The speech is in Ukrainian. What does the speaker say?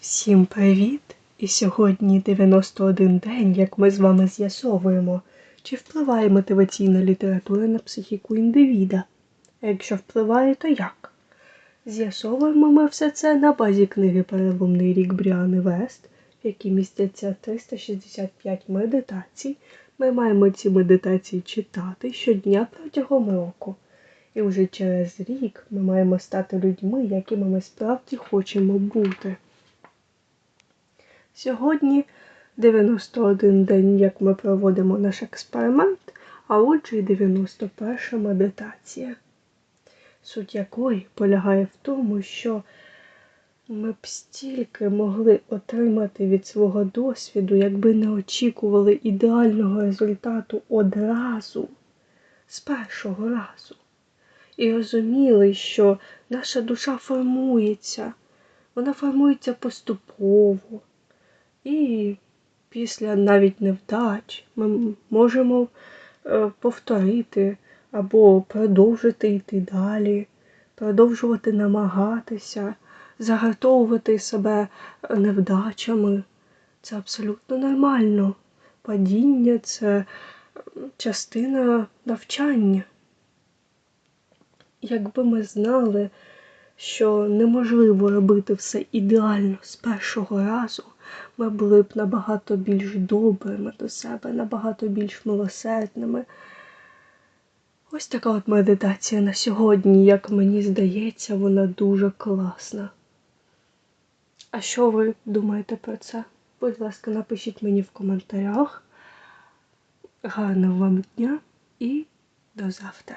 Всім привіт! І сьогодні 91 день, як ми з вами з'ясовуємо, чи впливає мотиваційна література на психіку індивіда. А якщо впливає, то як? З'ясовуємо ми все це на базі книги Переломний рік Бріани Вест, в якій містяться 365 медитацій. Ми маємо ці медитації читати щодня протягом року. І вже через рік ми маємо стати людьми, якими ми справді хочемо бути. Сьогодні 91 день, як ми проводимо наш експеримент, а отже і 91 медитація, суть якої полягає в тому, що ми б стільки могли отримати від свого досвіду, якби не очікували ідеального результату одразу, з першого разу. І розуміли, що наша душа формується, вона формується поступово. І після навіть невдач ми можемо е, повторити або продовжити йти далі, продовжувати намагатися, загартовувати себе невдачами. Це абсолютно нормально. Падіння це частина навчання. Якби ми знали, що неможливо робити все ідеально з першого разу, ми були б набагато більш добрими до себе, набагато більш милосердними. Ось така от медитація на сьогодні, як мені здається, вона дуже класна. А що ви думаєте про це? Будь ласка, напишіть мені в коментарях. Гарного вам дня і до завтра!